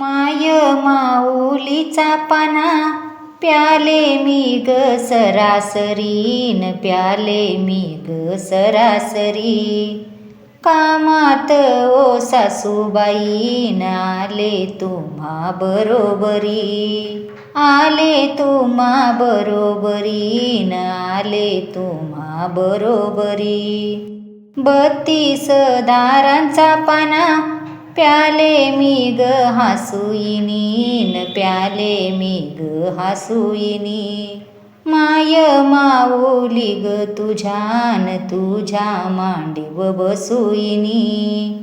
माय माऊलीचा पाना प्याले मी ग सरासरीन प्याले मी ग सरासरी. कामात ओ सासूबाईन आले तुम्हा बरोबरी. आले तुम्हा बरोबरीन आले तुम्हा बरोबरी. बत्तीस दारांचा पाना प्याले मी ग हासुईनीन प्याले मी ग हासुईनी. माय माऊली ग तुझ्यान तुझ्या मांडीव बसुईनी.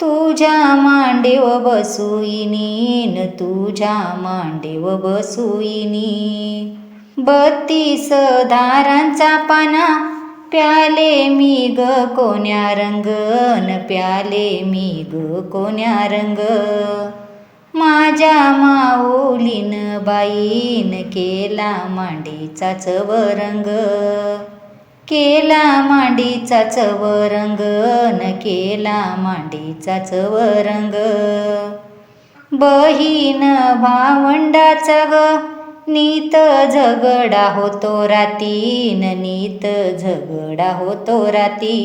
तुझ्या मांडीव बसुईनीन तुझ्या मांडीव बसुईनी. बत्तीस दारांचा पाना प्याले मी ग कोण्या रंगन प्याले मी ग कोण्या रंग? माझ्या माऊलीन बाईन केला मांडीचा चवरंग. केला मांडीचा चवरंगन केला मांडीचा चवरंग. बहीण भावंडाचा ग नीत झगडा होतो रातीन नीत झगडा होतो राती.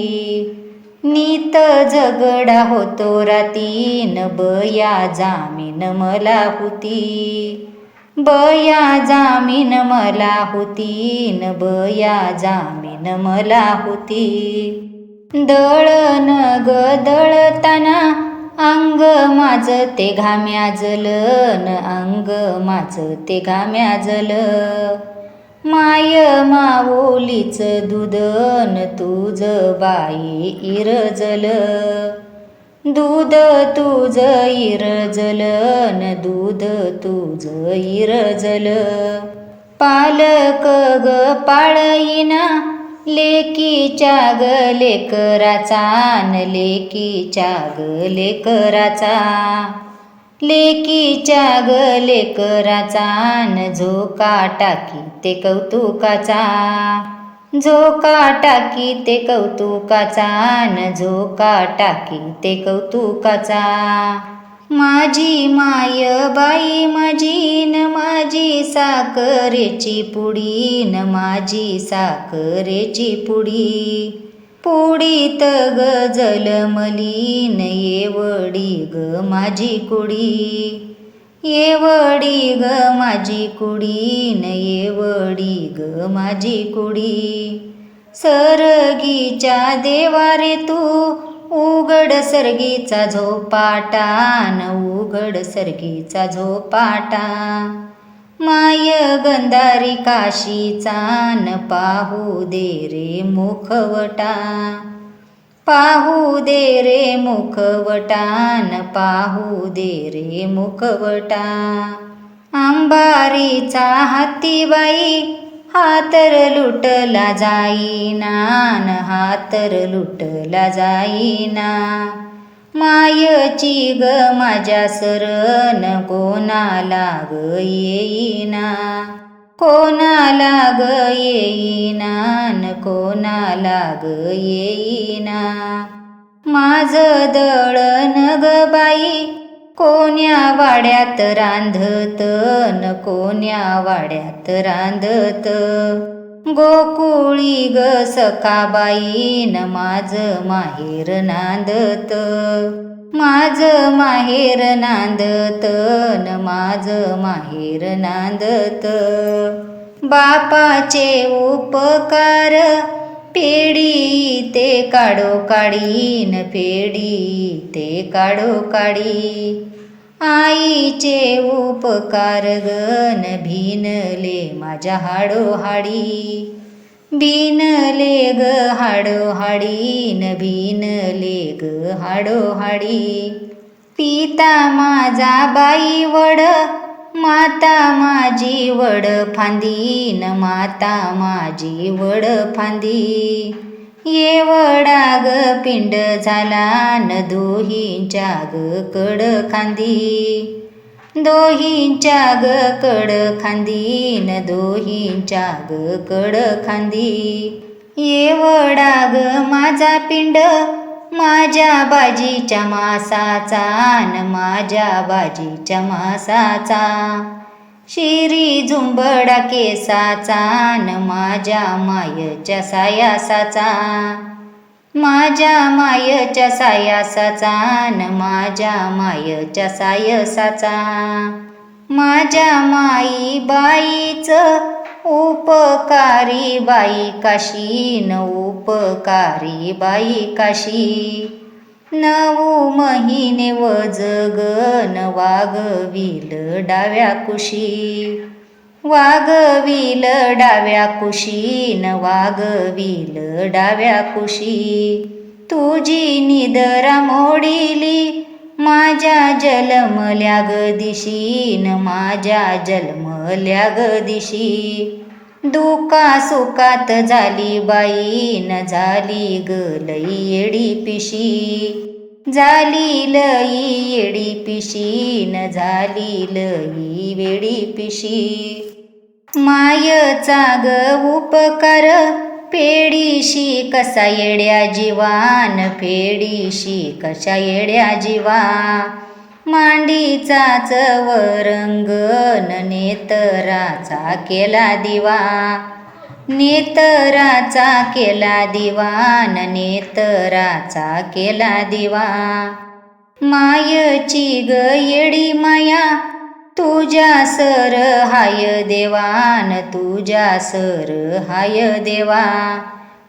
नीत झगडा होतो रातीन बया जामीन मला होती. बया जामीन मला होती न बया जामीन मला होती. दळण ग दळताना माझ ते घाम्याजल न अंग माझ ते घाम्याजल माय माऊलीच दुधन तुझ बाई इरजल दूध तुझ इरजलन दूध तुझ इरजल पालक ग पाळईना लेकीच्या ग लेकराचा न लेकीच्या ग लेकराचा. लेकीच्या ग लेकराचा न झोका टाकी ते कौतुकाचा. झोका टाकी ते कौतुकाचा न झोका टाकी ते कौतुकाचा. माझी माय बाई माझी न माझी साखरेची पुडी न माझी साखरेची पुडी. पुडीत ग जलमलीन येवडी ग माझी कुडी. येवडी ग माझी कुडी न येवडी ग माझी कुडी. सरगीच्या देवारे तू उघड सर्गीचा झोपाटा न उघड सर्गीचा झोपाटा. माय गंधारी काशीचा न पाहू दे रे मुखवटा. पाहू दे रे मुखवटा न पाहू दे रे मुखवटा. अंबारीचा हातीबाई हातर लुटला जाईना न हातर लुटला जाईना. मायची ग माझ्या सरण कोणाला ग येईना? कोणाला ग येईना न कोणाला ग येईना? माझं दळण ग बाई कोण्या वाड्यात रांधत न कोण्या वाड्यात रांधत. गोकुळी ग सखाबाई न माझ माहेर नांदत. माझ माहेर नांदत न माझ माहेर नांदत. बापाचे उपकार पेढी ते काढो काढीन फेडी ते काढो काढी आईचे उपकार गन भिनले माझ्या हाडो हाडी भिनले ग हाडो हाडीन भिनले ग हाडो हाडी पिता माझा बाई वड माता माझी वड फांदीन माता माझी वड फांदी. येवडा ग पिंड झाला न दोहींच्या ग कड खांदी. दोहींच्या ग कड खांदी न दोहींच्या ग कड खांदी. येवडा ग माझा पिंड माझ्या बाजीच्या मासाचा न माझ्या बाजीच्या मासाचा. शिरी झुंबडा केसाचा न माझ्या मायच्या सायासाचा. माझ्या मायच्या सायासाचा न माझ्या मायच्या सायसाचा. माझ्या माई बाईचं उपकारी बाई काशी न उपकारी बाई काशी. नऊ महिने वजगन वागविल डाव्या कुशी वागविल डाव्या कुशी न वागविल डाव्या कुशी तुझी निदरा मोडिली माझ्या जलमल्या ग दिशीन न माझ्या जलमल्या ग दिशी दुका सुखात झाली बाई न झाली ग लई येडी पिशी. झाली लई येडी पिशी न झाली लई वेडी पिशी. मायचा ग उपकार फेडीशी कसा येड्या जीवान फेडीशी कशा येड्या जीवा. मांडीचाच वरंगण नेतराचा केला दिवा. नेतराचा केला दिवान नेतराचा केला दिवा. मायची ग येडी माया तुझ्या सर हाय देवान तुझ्या सर हाय देवा.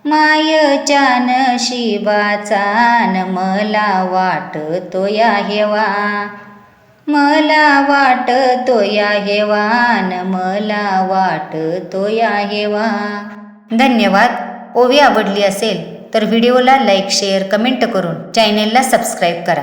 मायच्या नशिबाचा न मला वाटतो या हेवा. मला वाटतो या हेवान मला वाटतो या हेवा. धन्यवाद. ओवी आवडली असेल तर व्हिडिओला लाईक शेअर कमेंट करून चॅनेलला सबस्क्राईब करा.